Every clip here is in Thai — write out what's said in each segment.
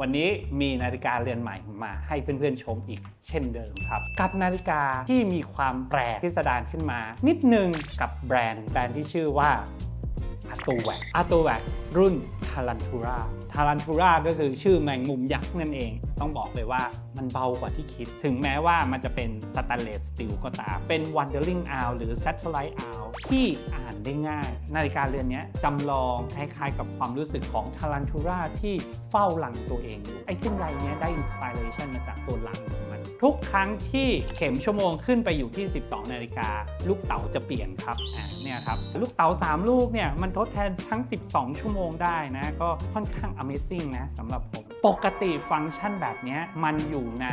วันนี้มีนาฬิกาเรือนใหม่มาให้เพื่อนๆชมอีกเช่นเดิมครับ กับนาฬิกาที่มีความแปลกพิสดารขึ้นมา นิดนึงกับแบรนด์แบรนด์ที่ชื่อว่า อาตูแวกอาตูแวกรุ่นทารันทูราทารันทูราก็คือชื่อแมงมุมยักษ์นั่นเอง ต้องบอกเลยว่ามันเบากว่าที่คิด ถึงแม้ว่ามันจะเป็นสแตนเลสสตีลก็ตาม เป็น Wandering Owl หรือ Satellite Owl ที่อ่านได้ง่าย นาฬิกาเรือนนี้จำลองคล้ายๆกับความรู้สึกของทารันทูราที่เฝ้าหลังตัวเองอยู่ไอ้เส้นใยนี้ได้อินสปิเรชันมาจากตัวหลัง ทุกครั้งที่เข็มชั่วโมงขึ้นไปอยู่ที่ 12 นาฬิกา ลูกเต๋าจะเปลี่ยนครับอ่าเนี่ยครับ ลูกเต๋า 3 ลูกเนี่ยมันทดแทนทั้ง 12 ชั่วโมงได้นะ ก็ค่อนข้าง Amazing นะสำหรับผม ปกติฟังก์ชันแบบนี้มันอยู่ใน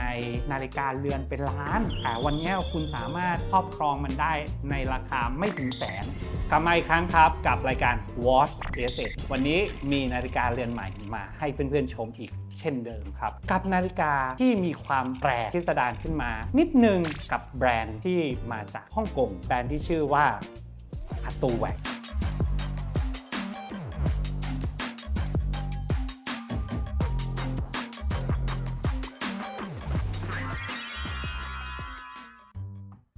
นาฬิกาเรือนเป็นล้าน แต่วันนี้คุณสามารถครอบครองมันได้ในราคาไม่ถึงแสนกลับมาอีกครั้งครับกับรายการ Watch s วันนี้มีนาฬิกาเรือนใหม่มาให้เพื่อนๆชมอีกเช่นเดิมครับ กับนาฬิกาที่มีความแปลกพิสดารขึ้นมา นิดนึงกับแบรนด์ที่มาจากฮ่องกงแบรนด์ที่ชื่อว่าอาตูแวก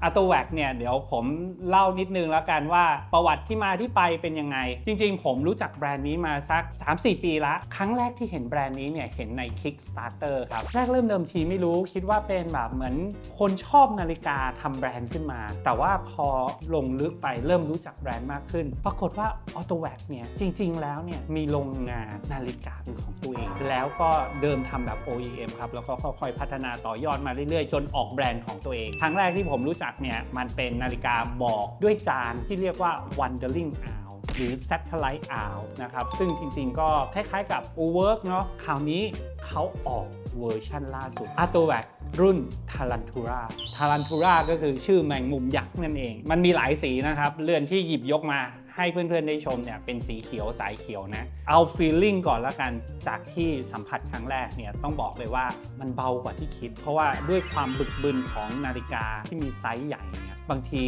อาโตแวกเนี่ยเดี๋ยวผมเล่านิดนึงแล้วกันว่าประวัติที่มาที่ไปเป็นยังไง จริงๆ ผมรู้จักแบรนด์นี้มาสัก 3-4 ปีละ ครั้งแรกที่เห็นแบรนด์นี้เนี่ยเห็นใน Kickstarter ครับ แรกเริ่มเดิมทีไม่รู้คิดว่าเป็นแบบเหมือนคนชอบนาฬิกาทำแบรนด์ขึ้นมา แต่ว่าพอลงลึกไปเริ่มรู้จักแบรนด์มากขึ้น ปรากฏว่าออโตแวกเนี่ยจริง ๆ แล้วเนี่ยมีโรงงานนาฬิกาเป็นของตัวเอง แล้วก็เดิมทำแบบ OEM ครับแล้วก็ค่อยๆพัฒนาต่อยอดมาเรื่อยๆ จนออกแบรนด์ของตัวเองครั้งแรกที่ผมรู้จักเนี่ยมันเป็นนาฬิกาบอกด้วยจานที่เรียกว่า Wandering hour หรือ Satellite hour นะครับ ซึ่งจริงๆก็คล้ายๆกับ o w o r k เนาะคราวนี้เขาออกเวอร์ชันล่าสุด a t o w a c รุ่น Tarantura Tarantura ก็คือชื่อแมงมุมยักษ์นั่นเอง มันมีหลายสีนะครับ เรือนที่หยิบยกมา ให้เพื่อนๆได้ชมเนี่ยเป็นสีเขียวสายเขียวนะ เอาฟีลลิ่งก่อนล้วกันจากที่สัมผัสครั้งแรกเนี่ยต้องบอกเลยว่ามันเบากว่าที่คิด เพราะว่าด้วยความบึกบึนของนาฬิกาที่มีไซส์ใหญ่เนี่ยบางที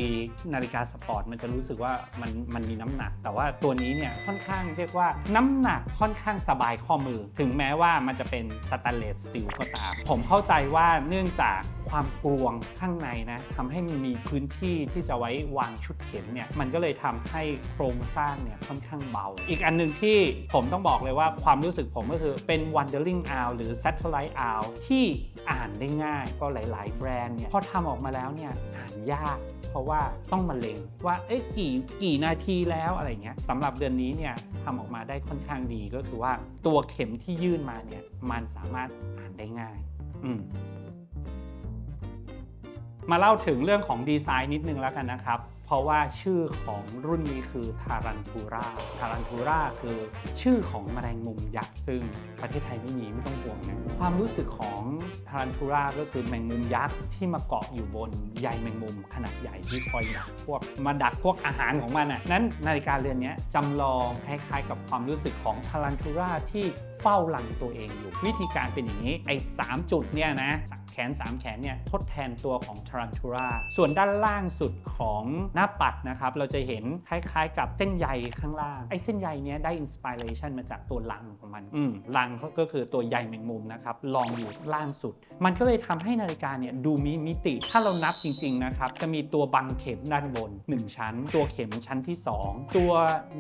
นาฬิกาสปอร์ตมันจะรู้สึกว่ามันมันมีน้ำหนัก แต่ว่าตัวนี้เนี่ยค่อนข้างเรียกว่าน้ำหนักค่อนข้างสบายข้อมือ ถึงแม้ว่ามันจะเป็นสแตนเลสสตีลก็ตาม ผมเข้าใจว่าเนื่องจาก ความกลวงข้างในนะทำให้มันมีพื้นที่ที่จะไว้วางชุดเข็มเนี่ยมันก็เลยทำให้โครงสร้างเนี่ยค่อนข้างเบา อีกอันหนึ่งที่ผมต้องบอกเลยว่าความรู้สึกผมก็คือเป็น Wandering Owl หรือ Satellite Owl ที่อ่านได้ง่ายก็หลาย ๆ แบรนด์เนี่ยพอทำออกมาแล้วเนี่ยอ่านยากเพราะว่าต้องมาเล็งว่าเอ๊ะกี่กี่นาทีแล้วอะไรเงี้ยสำหรับเดือนนี้เนี่ยทำออกมาได้ค่อนข้างดีก็คือว่าตัวเข็มที่ยื่นมาเนี่ยมันสามารถอ่านได้ง่าย อืม มาเล่าถึงเรื่องของดีไซน์นิดนึงแล้วกันนะครับ เพราะว่าชื่อของรุ่นนี้คือทารันทูราทารันทูราคือชื่อของแมลงมุมยักษ์ซึ่งประเทศไทยไม่มีไม่ต้องห่วงนะความรู้สึกของทารันทูราก็คือแมงมุมยักษ์ที่มาเกาะอยู่บนใยแมงมุมขนาดใหญ่ที่คอยดักพวกมาดักพวกอาหารของมันอะนั้นนาฬิกาเรือนนี้จำลองคล้ายๆ กับความรู้สึกของทารันทูราที่เฝ้าหลังตัวเองอยู่ วิธีการเป็นอย่างนี้ไอ้สามจุดเนี่ยนะแขน 3 แขนเนี่ยทดแทนตัวของทารันทูราส่วนด้านล่างสุดของหน้าปัดนะครับเราจะเห็นคล้ายๆ กับเส้นใยข้างล่างไอ้เส้นใยเนี้ยได้อินสปิเรชันมาจากตัวลังของมันอืมลังก็คือตัวใยแมงมุมนะครับลองอยู่ล่างสุด มันก็เลยทำให้นาฬิกาเนี่ยดูมีมิติ ถ้าเรานับจริงๆนะครับจะมีตัวบังเข็มด้านบน 1 ชั้น ตัวเข็มชั้นที่ 2 ตัว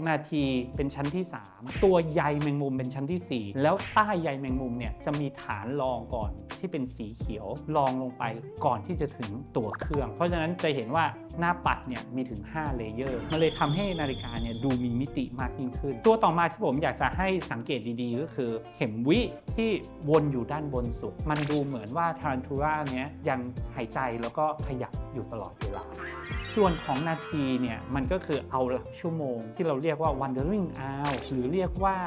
นาทีเป็นชั้นที่ 3 ตัวใยแมงมุมเป็นชั้นทีสี่4 แล้วใต้ใยแมงมุมเนี่ยจะมีฐานรองก่อนที่เป็นสีเขียวรองลงไปก่อนที่จะถึงตัวเครื่อง เพราะฉะนั้นจะเห็นว่า หน้าปัดเนี่ยมีถึง 5 เลเยอร์ มันเลยทำให้นาฬิกาเนี่ยดูมีมิติมากยิ่งขึ้น ตัวต่อมาที่ผมอยากจะให้สังเกตดีๆ ก็คือเข็มวิที่วนอยู่ด้านบนสุด มันดูเหมือนว่าทารันทูราเนี้ยยังหายใจแล้วก็ขยับอยู่ตลอดเวลา ส่วนของนาทีเนี่ยมันก็คือเอาหลักชั่วโมง ที่เราเรียกว่า wandering hour หรือเรียกว่า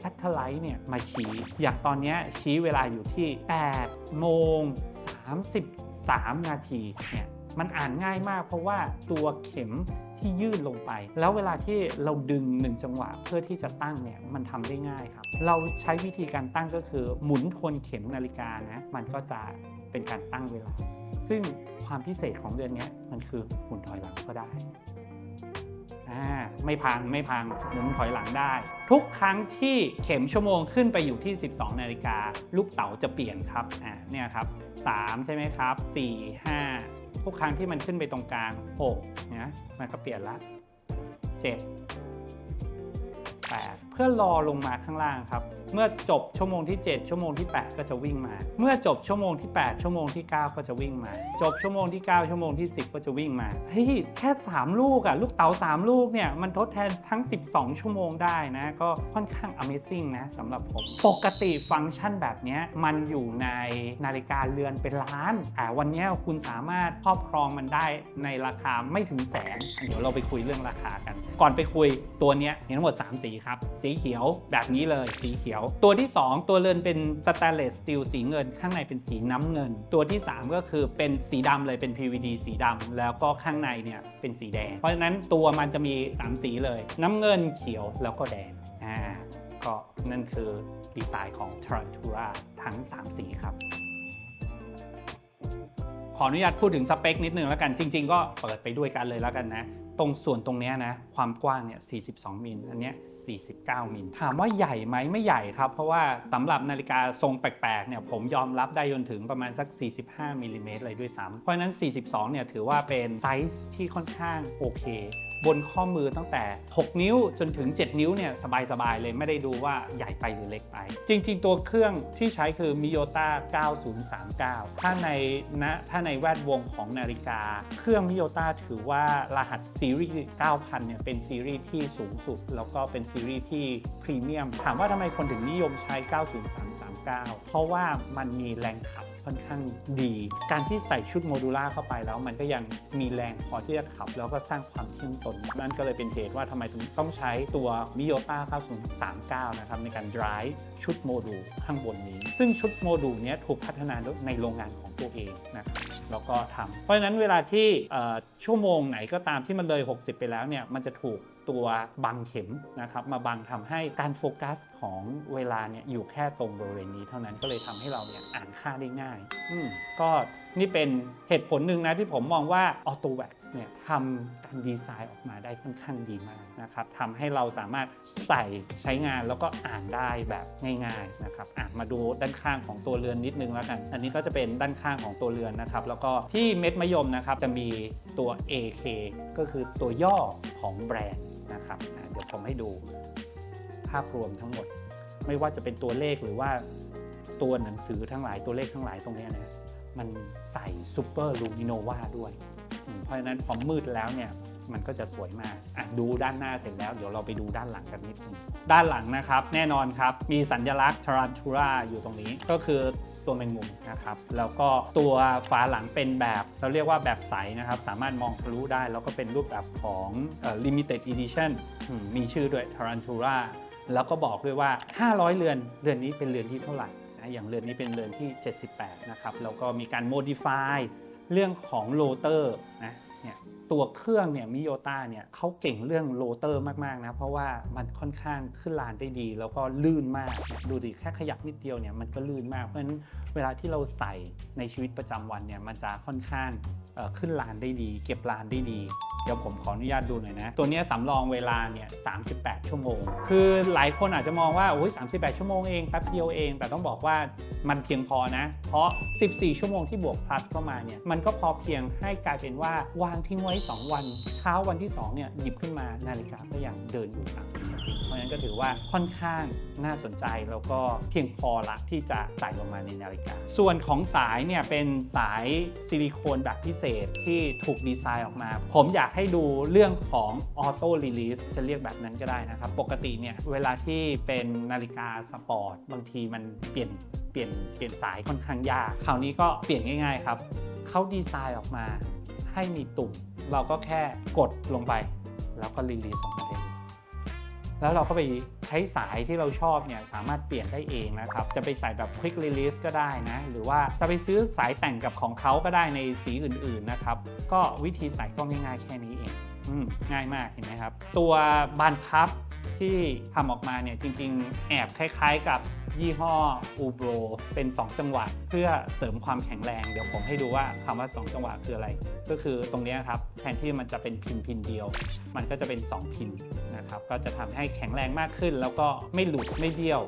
satellite เนี่ยมาชี้อย่างตอนนี้ชี้เวลาอยู่ที่ 8 โมง 33 นาทีเนี่ย มันอ่านง่ายมากเพราะว่าตัวเข็มที่ยื่นลงไป แล้วเวลาที่เราดึงหนึ่งจังหวะ เพื่อที่จะตั้งเนี่ยมันทำได้ง่ายครับ เราใช้วิธีการตั้งก็คือ หมุนทวนเข็มนาฬิกานะมันก็จะเป็นการตั้งเวลา ซึ่งความพิเศษของเดือนนี้มันคือหมุนถอยหลังก็ได้ไม่พังไม่พังหมุนถอยหลังได้ ทุกครั้งที่เข็มชั่วโมงขึ้นไปอยู่ที่ 12 นาฬิกา ลูกเต๋าจะเปลี่ยนครับอ่าเนี่ยครับ 3 ใช่ไหมครับ 4 5 ทุกครั้งที่มันขึ้นไปตรงกลาง6นะมันก็เปลี่ยนละ7 8 พื่อรอลงมาข้างล่างครับ เมื่อจบชั่วโมงที่ 7 ชั่วโมงที่ 8 ก็จะวิ่งมา เมื่อจบชั่วโมงที่ 8 ชั่วโมงที่ 9 ก็จะวิ่งมา จบชั่วโมงที่ 9 ชั่วโมงที่ 10 ก็จะวิ่งมาเฮ้ยแค่ 3 ลูกอะลูกเต๋า3 ลูกเนี่ยมันทดแทนทั้ง 12 ชั่วโมงได้นะ ก็ค่อนข้าง Amazing นะสำหรับผม ปกติฟังก์ชันแบบนี้มันอยู่ในนาฬิกาเรือนเป็นล้านแต่วันนี้คุณสามารถครอบครองมันได้ในราคาไม่ถึงแสนเดี๋ยวเราไปคุยเรื่องราคากัน ก่อนไปคุยตัวนี้มีทั้งหมด 3 สีครับสีีเขียวแบบนี้เลยสีเขียว ตัวที่ 2 ตัวเรือนเป็นสแตนเลสสตีลสีเงิน ข้างในเป็นสีน้ำเงิน ตัวที่ 3 ก็คือเป็นสีดำเลยเป็น PVD สีดำแล้วก็ข้างในเนี่ยเป็นสีแดง เพราะฉะนั้นตัวมันจะมี 3 สีเลย น้ำเงินเขียวแล้วก็แดงอ่าก็นั่นคือดีไซน์ของ Tarantura ทั้ง 3 สีครับ ขออนุญาตพูดถึงสเปคนิดนึงแล้วกันจริง ๆ ก็เปิดไปด้วยกันเลยแล้วกันนะ ตรงส่วนตรงนี้นะ ความกว้างเนี่ย 42 มิลอันเนี้ย 49 มิลถามว่าใหญ่ไหมไม่ใหญ่ครับ เพราะว่าสำหรับนาฬิกาทรงแปลกๆเนี่ยผมยอมรับได้จนถึงประมาณสัก 45มิลลิเมตรเลยด้วยซ้ำเพราะฉะนั้น 42 เนี่ยถือว่าเป็นไซส์ที่ค่อนข้างโอเค บนข้อมือตั้งแต่ 6 นิ้วจนถึง 7 นิ้วเนี่ยสบายๆเลยไม่ได้ดูว่าใหญ่ไปหรือเล็กไป จริง ๆ ตัวเครื่องที่ใช้คือ Miyota 9039 ถ้าในนะถ้าในแวดวงของนาฬิกา เครื่อง Miyota ถือว่ารหัสซีรีส์ 9000 เนี่ยเป็นซีรีส์ที่สูงสุด แล้วก็เป็นซีรีส์ที่พรีเมียม ถามว่าทำไมคนถึงนิยมใช้ 90339 เพราะว่ามันมีแรงขับ ค่อนข้างดี การที่ใส่ชุดโมดูล่าเข้าไปแล้ว มันก็ยังมีแรงพอที่จะขับ แล้วก็สร้างความเที่ยงตน นั่นก็เลยเป็นเหตุว่าทำไมถึงต้องใช้ตัว Miyota 9039 นะครับในการ drive ชุดโมดูลข้างบนนี้ ซึ่งชุดโมดูลนี้ถูกพัฒนาในโรงงานของตัวเองนะครับแล้วก็ทำเพราะฉะนั้นเวลาที่ชั่วโมงไหนก็ตามที่มันเลย 60 ไปแล้วเนี่ยมันจะถูก ตัวบังเข็มนะครับมาบังทำให้การโฟกัสของเวลาเนี่ยอยู่แค่ตรงบริเวณนี้เท่านั้นก็เลยทำให้เราเนี่ยอ่านค่าได้ง่ายอืมก็นี่เป็นเหตุผลหนึ่งนะที่ผมมองว่า Auto Wax เนี่ยทำการดีไซน์ออกมาได้ค่อนข้างดีมากนะครับทำให้เราสามารถใส่ใช้งานแล้วก็อ่านได้แบบง่ายๆนะครับอะมาดูด้านข้างของตัวเรือนนิดนึงแล้วกัน อันนี้ก็จะเป็นด้านข้างของตัวเรือนนะครับ แล้วก็ที่เม็ดมะยมนะครับจะมีตัว AK ก็คือตัวย่อของแบรนด์ นะครับเดี๋ยวผมให้ดูภาพรวมทั้งหมด ไม่ว่าจะเป็นตัวเลขหรือว่าตัวหนังสือทั้งหลายตัวเลขทั้งหลายตรงนี้นะมันใส่ซูเปอร์ลูมิโนวาด้วย เพราะฉะนั้นพอมืดแล้วเนี่ยมันก็จะสวยมากอะดูด้านหน้าเสร็จแล้วเดี๋ยวเราไปดูด้านหลังกันนิดนึงด้านหลังนะครับ แน่นอนครับ มีสัญลักษณ์ Tarantula อยู่ตรงนี้ ก็คือ ตัวแมงมุมนะครับแล้วก็ตัวฝาหลังเป็นแบบเราเรียกว่าแบบใสนะครับสามารถมองทะลุได้ แล้วก็เป็นรูปแบบของ limited edition มีชื่อด้วย Tarantula แล้วก็บอกด้วยว่า 500 เรือน เรือนนี้เป็นเรือนที่เท่าไหร่นะอย่างเรือนนี้เป็นเรือนที่ 78 นะครับ แล้วก็มีการ modify เรื่องของโรเตอร์นะเนี่ย ตัวเครื่องเนี่ยมิโยต้าเนี่ยเขาเก่งเรื่องโรเตอร์มากๆนะ เพราะว่ามันค่อนข้างขึ้นลานได้ดี แล้วก็ลื่นมากดูดิแค่ขยับนิดเดียวเนี่ยมันก็ลื่นมากเพราะฉะนั้นเวลาที่เราใส่ในชีวิตประจำวันเนี่ยมันจะค่อนข้างขึ้นลานได้ดี เก็บลานได้ดีเดี๋ยวผมขออนุญาตดูหน่อยนะ ตัวนี้สำรองเวลาเนี่ย38 ชั่วโมง คือหลายคนอาจจะมองว่าโอ้ย38 ชั่วโมงเองแป๊บเดียวเอง แต่ต้องบอกว่ามันเพียงพอนะ เพราะ 14 ชั่วโมงที่บวก plus เข้ามาเนี่ย มันก็พอเพียงให้กลายเป็นว่าวางทิ้งไว้2 วัน เช้าวันที่2เนี่ยหยิบขึ้นมานาฬิกาก็ยังเดินอยู่ตามปกติเพราะฉะนั้นก็ถือว่าค่อนข้างน่าสนใจแล้วก็เพียงพอละที่จะใส่ลงมาในนาฬิกา ส่วนของสายเนี่ยเป็นสายซิลิโคนแบบพิเศษที่ถูกดีไซน์ออกมา ผมอยากให้ดูเรื่องของออโต้รีลีสจะเรียกแบบนั้นก็ได้นะครับ ปกติเนี่ยเวลาที่เป็นนาฬิกาสปอร์ตบางทีมันเปลี่ยนเปลี่ยนเปลี่ยนสายค่อนข้างยาก คราวนี้ก็เปลี่ยนง่าย ๆ ครับเขาดีไซน์ออกมา ให้มีตุ่ม เราก็แค่กดลงไป แล้วก็รีลีสออกมาได้เลยแล้วเราก็ไปใช้สายที่เราชอบเนี่ยสามารถเปลี่ยนได้เองนะครับ จะไปใส่แบบ Quick Release ก็ได้นะ หรือว่าจะไปซื้อสายแต่งกับของเขาก็ได้ในสีอื่นๆนะครับ ก็วิธีใส่ก็ง่ายๆแค่นี้เอง ง่ายมากเห็นไหมครับ ตัวบานพับ ที่ทำออกมาเนี่ยจริง ๆ แอบคล้าย ๆ กับยี่ห้ออูโบรเป็น 2 จังหวะ เพื่อเสริมความแข็งแรง เดี๋ยวผมให้ดูว่าคำว่า 2 จังหวะคืออะไร ก็คือตรงนี้ครับแทนที่มันจะเป็นพินพินเดียว มันก็จะเป็น 2 พินนะครับก็จะทำให้แข็งแรงมากขึ้น แล้วก็ไม่หลุดไม่เบี้ยว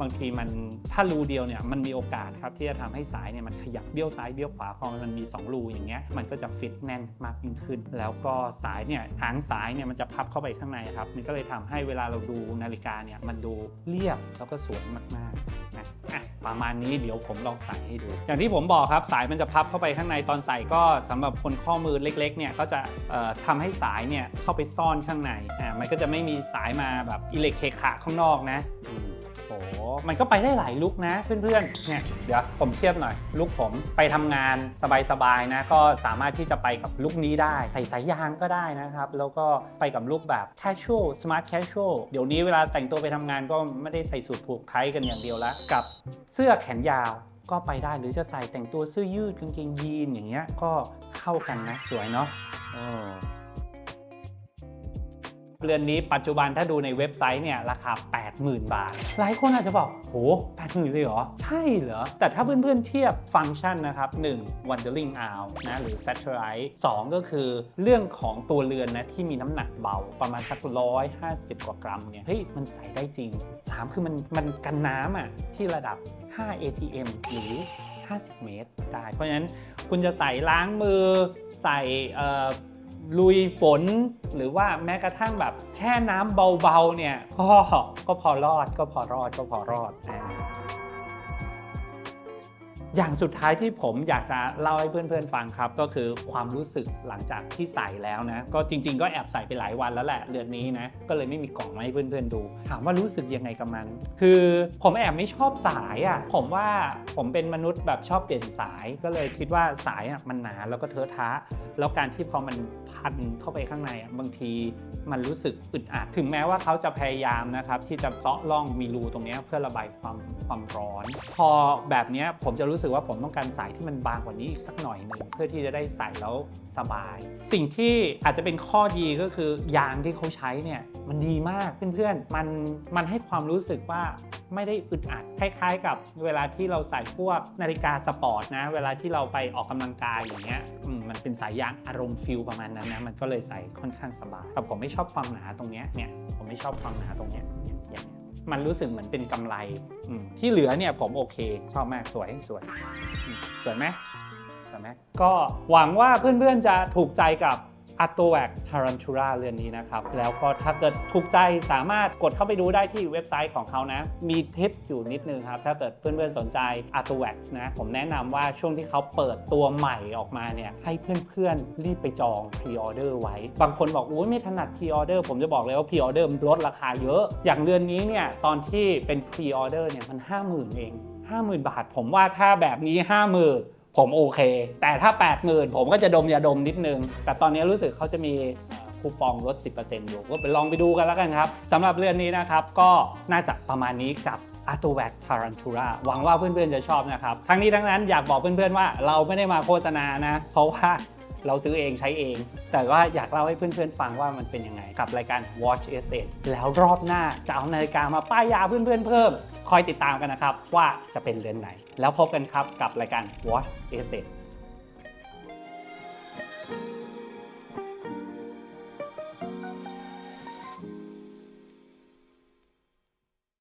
บางทีมันถ้ารูเดียวเนี่ยมันมีโอกาสครับที่จะทำให้สายเนี่ยมันขยับเบี้ยวซ้ายเบี้ยวขวาพอมันมี 2 รูอย่างเงี้ยมันก็จะฟิตแน่นมากยิ่งขึ้น แล้วก็สายเนี่ยหางสายเนี่ยมันจะพับเข้าไปข้างในครับมันก็เลยทำให้เวลาเราดูนาฬิกาเนี่ยมันดูเรียบแล้วก็สวยมากๆนะอะประมาณนี้เดี๋ยวผมลองใส่ให้ดู อย่างที่ผมบอกครับสายมันจะพับเข้าไปข้างในตอนใส่ก็สำหรับคนข้อมือเล็กๆเนี่ยก็จะเอ่อทำให้สายเนี่ยเข้าไปซ่อนข้างในอ่ามันก็จะไม่มีสายมาแบบอิเล็กเคขะข้างนอกนะ มันก็ไปได้หลายลุกนะเพื่อนๆ เนี่ยเดี๋ยวผมเทียบหน่อยลุกผมไปทำงานสบายๆนะก็สามารถที่จะไปกับลุกนี้ได้ ใส่สายยางก็ได้นะครับ แล้วก็ไปกับลุกแบบ casual smart casual เดี๋ยวนี้เวลาแต่งตัวไปทำงานก็ไม่ได้ใส่สูทผูกไทกันอย่างเดียวละกับเสื้อแขนยาวก็ไปได้หรือจะใส่แต่งตัวเสื้อยืดกางเกงยีนอย่างเงี้ยก็เข้ากันนะสวยเนาะ เรือนนี้ปัจจุบันถ้าดูในเว็บไซต์เนี่ยราคา 80,000 บาท หลายคนอาจจะบอกโห80,000เลยเหรอ ใช่เหรอ แต่ถ้าเพื่อนๆเทียบฟังก์ชันนะครับ 1 Wandering Owl นะหรือ Satellite 2 ก็คือเรื่องของตัวเรือนนะที่มีน้ำหนักเบาประมาณสัก 150 กว่ากรัมเนี่ยเฮ้ยมันใส่ได้จริง 3 คือมันมันกันน้ำอะที่ระดับ 5 ATM หรือ50 เมตรได้ เพราะฉะนั้นคุณจะใส่ล้างมือใส่ ลุยฝนหรือว่าแม้กระทั่งแบบแช่น้ำเบาๆเนี่ยก็ก็พอรอดก็พอรอดก็พอรอดอ่า อย่างสุดท้ายที่ผมอยากจะเล่าให้เพื่อนๆฟังครับ ก็คือความรู้สึกหลังจากที่ใส่แล้วนะ ก็จริง ๆ ก็แอบใส่ไปหลายวันแล้วแหละเรือนนี้นะก็เลยไม่มีกล่องมาให้เพื่อนๆดู ถามว่ารู้สึกยังไงกับมัน คือผมแอบไม่ชอบสายอะผมว่าผมเป็นมนุษย์แบบชอบเปลี่ยนสายก็เลยคิดว่าสายอะมันหนาแล้วก็เทอะทะ แล้วการที่พอมันพันเข้าไปข้างในอะบางทีมันรู้สึกอึดอัดถึงแม้ว่าเขาจะพยายามนะครับที่จะเจาะร่องมีรูตรงนี้เพื่อระบายความความร้อน พอแบบนี้ผมจะรู้สึกึกว่าผมต้องการสายที่มันบางกว่านี้อีกสักหน่อยหนึ่งเพื่อที่จะได้ใส่แล้วสบาย สิ่งที่อาจจะเป็นข้อดีก็คือยางที่เขาใช้เนี่ยมันดีมากเพื่อนๆมันมันให้ความรู้สึกว่าไม่ได้อึดอัดคล้ายๆ กับเวลาที่เราใส่พวกนาฬิกาสปอร์ตนะ เวลาที่เราไปออกกำลังกายอย่างเงี้ยมันเป็นสายยางอารมณ์ฟิลประมาณนั้นนะมันก็เลยใส่ค่อนข้างสบายแต่ผมไม่ชอบความหนาตรงเนี้ยเนี่ยผมไม่ชอบความหนาตรงเนี้ย มันรู้สึกเหมือนเป็นกำไรที่เหลือเนี่ยผมโอเค ชอบมากสวยสวยสวยไหมสวยไหมก็หวังว่าเพื่อนๆจะถูกใจกับ a t o w a c Tarantula เรือนนี้นะครับ แล้วก็ถ้าเกิดถูกใจสามารถกดเข้าไปดูได้ที่เว็บไซต์ของเขานะ มีทิปอยู่นิดนึงครับ ถ้าเกิดเพื่อนๆสนใจ a t o w a c นะ ผมแนะนำว่าช่วงที่เขาเปิดตัวใหม่ออกมาเนี่ย ให้เพื่อนๆ รีบไปจอง pre-order ไว้ บางคนบอกอุ้ยไม่ถนัด pre-order ผมจะบอกเลยว่า pre-order มันลดราคาเยอะ อย่างเรือนนี้เนี่ยตอนที่เป็น pre-order เนี่ยมัน 50,000 เอง 50,000 บาท ผมว่าถ้าแบบนี้ 50,000 ผมโอเค แต่ถ้า 80,000 ผมก็จะดมยาดมนิดนึง แต่ตอนนี้รู้สึกเขาจะมีคูปองลด 10%อยู่ ก็ไปลองไปดูกันแล้วกันครับสำหรับเรื่องนี้นะครับ ก็น่าจะประมาณนี้กับ a t o w a c Tarantula หวังว่าเพื่อนๆจะชอบนะครับ ทั้งนี้ทั้งนั้นอยากบอกเพื่อนๆว่าเราไม่ได้มาโฆษณานะ เพราะว่า เราซื้อเองใช้เอง แต่ว่าอยากเล่าให้เพื่อนๆฟังว่ามันเป็นยังไง กับรายการ Watch s s แล้วรอบหน้าจะเอานาฬิกามาป้ายยาเพื่อนๆเพิ่ม คอยติดตามกันนะครับว่าจะเป็นเรือนไหน แล้วพบกันครับกับรายการ Watch s s